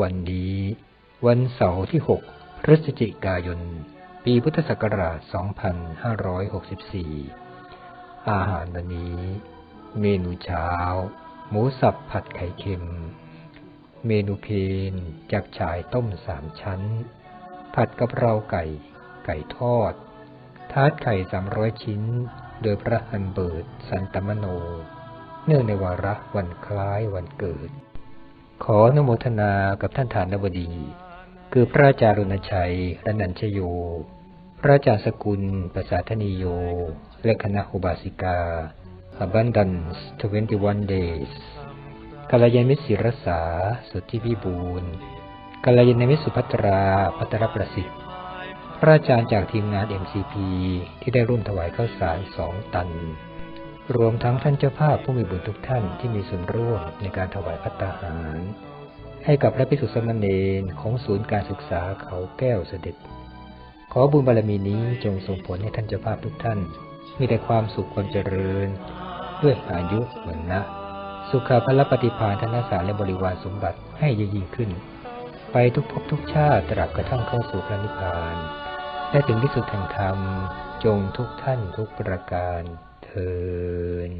วันนี้ วันเสาร์ที่ 6 พฤศจิกายน ปีพุทธศักราช 2564 อาหารวันนี้ เมนูเช้า หมูสับผัดไข่เค็ม เมนูเพนจับฉ่ายต้มสามชั้น ผัดกะเพราไก่ ไก่ทอด ทาร์ตไข่สามร้อยชิ้น โดยพระฮันเบิร์ตสันตมโน เนื่องในวาระวันคล้ายวันเกิด ขออนุโมทนากับท่านฐานบดี คือพระอาจารย์รณชัยรนันชโย พระอาจารย์สกุลประสาธนีโย และคณะอุบาสิกา Abundance 21 Days กัลยาณมิตรศิรสาสุทธิพิบูรณ์กัลยาณมิตรสุภัตราพัตรประสิทธิ์พระอาจารย์จากทีมงาน MCP ที่ได้ร่วมถวายข้าวสารสองตัน รวมทั้งท่านเจ้าภาพผู้มีบุญทุกท่านที่มีส่วนร่วมในการถวายพัตตาหาร ให้กับพระภิกษุสมเณรของศูนย์การศึกษาเขาแก้วเสด็จ ขอบุญบารมีนี้จงส่งผลให้ท่านเจ้าภาพทุกท่าน มีแต่ความสุขความเจริญ ด้วยอายุวันนะสุขภละปฏิภาณธนสารและบริวารสมบัติให้ยิ่งขึ้น ไปทุกภพทุกชาติตราบกระทั่งเข้าสู่พระนิพพาน และถึงที่สุดแห่งธรรมจงทุกท่านทุกประการ เทิน